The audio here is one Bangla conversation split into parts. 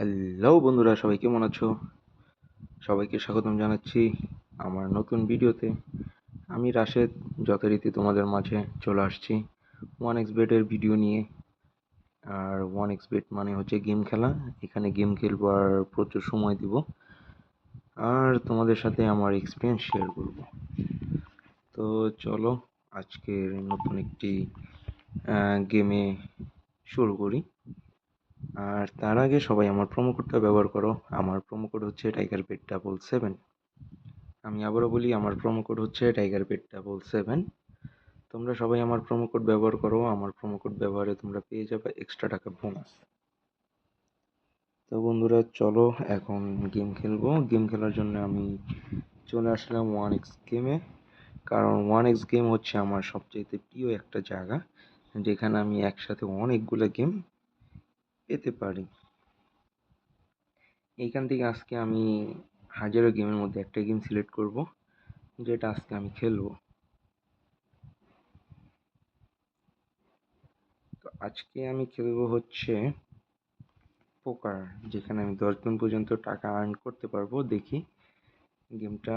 হ্যালো বন্ধুরা, সবাই কেমন আছো? সবাইকে স্বাগতম জানাচ্ছি আমার নতুন ভিডিওতে। আমি রাশেদ, যথারীতি তোমাদের মাঝে চলে আসছি ওয়ান এক্স বেটের ভিডিও নিয়ে। আর ওয়ান এক্স বেট মানে হচ্ছে গেম খেলা। এখানে গেম খেলব আর প্রচুর সময় দিব। আর তোমাদের সাথে আমার এক্সপিরিয়েন্স শেয়ার করব। তো চলো, আজকের নতুন একটি গেমে শুরু করি। আর তার আগে সবাই আমার প্রোমো কোডটা ব্যবহার করো। আমার প্রোমো কোড হচ্ছে টাইগার পেট ডাবল সেভেন আমি আবারও বলি, আমার প্রোমো কোড হচ্ছে টাইগার পেট ডাবল সেভেন তোমরা সবাই আমার প্রোমো কোড ব্যবহার করো। আমার প্রোমো কোড ব্যবহারে তোমরা পেয়ে যাবে এক্সট্রা টাকা বোনাস তো বন্ধুরা, চলো এখন গেম খেলব। গেম খেলার জন্য আমি চলে আসলাম ওয়ান এক্স গেমে কারণ ওয়ান এক্স গেম হচ্ছে আমার সবচেয়ে প্রিয় একটা জায়গা, যেখানে আমি একসাথে অনেকগুলো গেম পেতে পারি। এইখান থেকে আজকে আমি হাজারো গেমের মধ্যে একটা গেম সিলেক্ট করব, যেটা আজকে আমি খেলব। তো আজকে আমি খেলব হচ্ছে পোকার যেখানে আমি দশ দিন পর্যন্ত টাকা আর্ন করতে পারব। দেখি গেমটা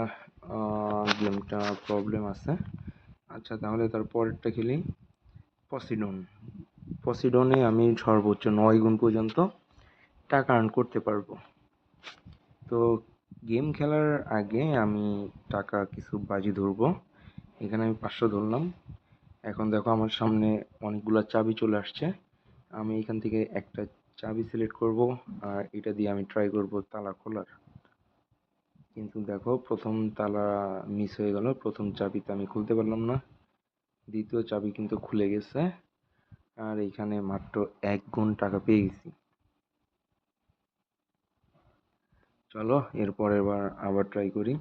গেমটা প্রবলেম আছে। আচ্ছা তাহলে তার পরেরটা খেলি। পসিডন পসিডনে আমি সর্বোচ্চ নয় গুণ পর্যন্ত টাকা আর্ন করতে পারব। তো গেম খেলার আগে আমি টাকা কিছু বাজি ধরবো। এখানে আমি পাঁচশো ধরলাম। এখন দেখো আমার সামনে অনেকগুলো চাবি চলে আসছে। আমি এখান থেকে একটা চাবি সিলেক্ট করব আর এটা দিয়ে আমি ট্রাই করব তালা খোলার। কিন্তু দেখো প্রথম তালা মিস হয়ে গেল। প্রথম চাবিতে আমি খুলতে পারলাম না। দ্বিতীয় চাবি কিন্তু খুলে গেছে। আর এইখানে মাত্র এক গুণ টাকা পেয়ে গেছি। চলো, এরপর এবার আবার ট্রাই করি।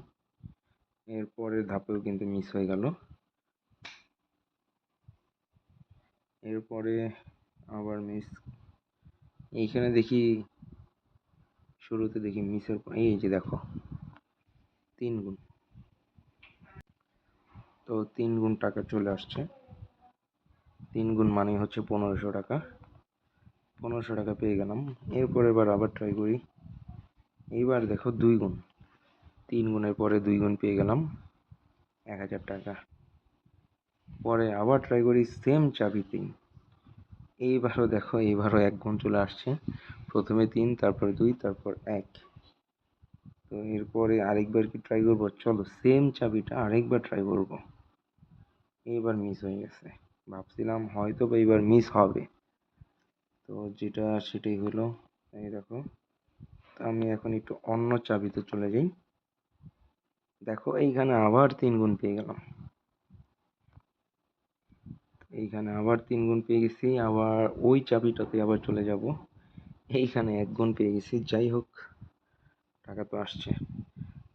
এরপরের ধাপেও কিন্তু মিস হয়ে গেল। এরপরে আবার মিস এইখানে দেখি, শুরুতে দেখি মিসের এই যে দেখো, তিন গুণ। তো তিন গুণ টাকা চলে আসছে। তিন গুণ মানে হচ্ছে পনেরোশো টাকা। পনেরোশো টাকা পেয়ে গেলাম। এরপর এবার আবার ট্রাই করি। এইবার দেখো দুই গুণ। তিন গুণের পরে দুই গুণ পেয়ে গেলাম এক হাজার টাকা। পরে আবার ট্রাই করি সেম চাবিতেই এইবারও দেখো, এইবারও এক গুণ চলে আসছে। প্রথমে তিন, তারপর দুই, তারপর এক। তো এরপরে আরেকবার কি ট্রাই করব? চলো সেম চাবিটা আরেকবার ট্রাই করব। এইবার মিস হয়ে গেছে। ভাবছিলাম হয়তো বা এবার মিস হবে। তো যেটা সেটাই হলো, এই দেখো, আমি এখন একটু অন্য চাবিতে চলে যাই। দেখো, এইখানে আবার তিন গুণ পেয়ে গেলাম। এইখানে আবার তিন গুণ পেয়ে গেছি, আবার ওই চাবিটাতে আবার চলে যাব। এইখানে এক গুণ পেয়ে গেছি, যাই হোক, টাকা তো আসছে।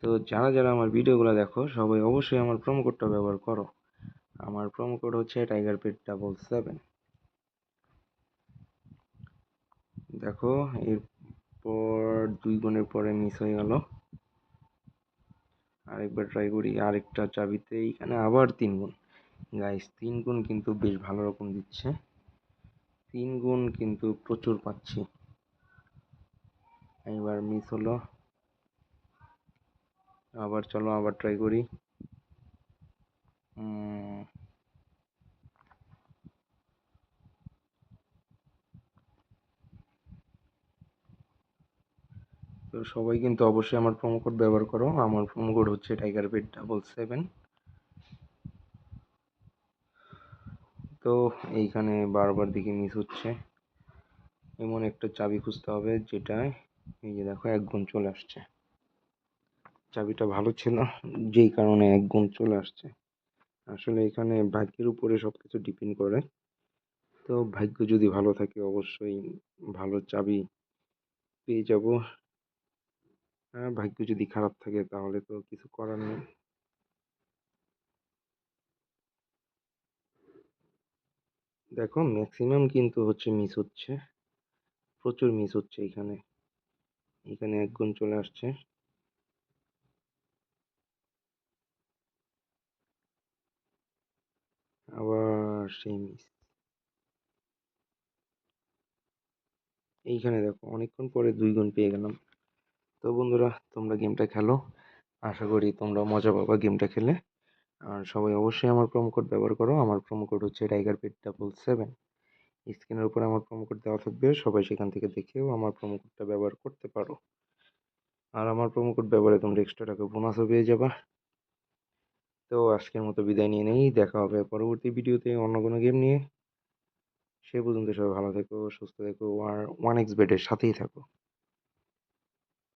তো যারা যারা আমার ভিডিওগুলো দেখো, সবাই অবশ্যই আমার প্রোমো কোডটা ব্যবহার করো। আমার প্রোমো কোড হচ্ছে টাইগার পেট ডাবল সেভেন দেখো, এরপর দুই গুণের পরে মিস হয়ে গেল। আরেকবার ট্রাই করি, আরেকটা চাবিতে, এইখানে আবার তিন গুণ। গাইস তিন গুণ কিন্তু বেশ ভালো রকম দিচ্ছে। তিন গুণ কিন্তু প্রচুর পাচ্ছি। এবার মিস হলো। আবার চলো, আবার ট্রাই করি। তো সবাই কিন্তু অবশ্যই আমার প্রোমো কোড ব্যবহার করো। আমার প্রোমো কোড হচ্ছে টাইগার বেড ডাবল সেভেন তো এইখানে বারবার দিকে মিস হচ্ছে। এমন একটা চাবি খুঁজতে হবে যেটায় এই যে দেখো, এক গুণ চলে আসছে। চাবিটা ভালো ছিল, যেই কারণে এক গুণ চলে আসছে। আসলে এখানে ভাগ্যের উপরে সব কিছু ডিপেন্ড করে। তো ভাগ্য যদি ভালো থাকে, অবশ্যই ভালো চাবি পেয়ে যাব। হ্যাঁ ভাগ্য যদি খারাপ থাকে তাহলে তো কিছু করার নেই। দেখো ম্যাক্সিমাম কিন্তু হচ্ছে মিস হচ্ছে। প্রচুর মিস হচ্ছে এখানে। এখানে এক গুণ চলে আসছে। আবার সেই মিস এইখানে দেখো অনেকক্ষণ পরে দুই গুণ পেয়ে গেলাম। তো বন্ধুরা, তোমরা গেমটা খেলো। আশা করি তোমরা মজা পাবা গেমটা খেলে। আর সবাই অবশ্যই আমার প্রোমো কোড ব্যবহার করো। আমার প্রোমো কোড হচ্ছে টাইগার পেট ডাবল সেভেন স্ক্রিনের উপরে আমার প্রোমো কোড দেওয়া থাকবে। সবাই সেখান থেকে দেখেও আমার প্রোমো কোডটা ব্যবহার করতে পারো। আর আমার প্রোমো কোড ব্যবহারে তোমরা এক্সট্রা টাকা বোনাসও পেয়ে যাবা। তো আজকের মতো বিদায় নিয়ে নেই। দেখা হবে পরবর্তী ভিডিওতে অন্য কোনো গেম নিয়ে। সে পর্যন্ত সবাই ভালো থেকো, সুস্থ থেকো, আর ওয়ান এক্স বেডের সাথেই থাকো।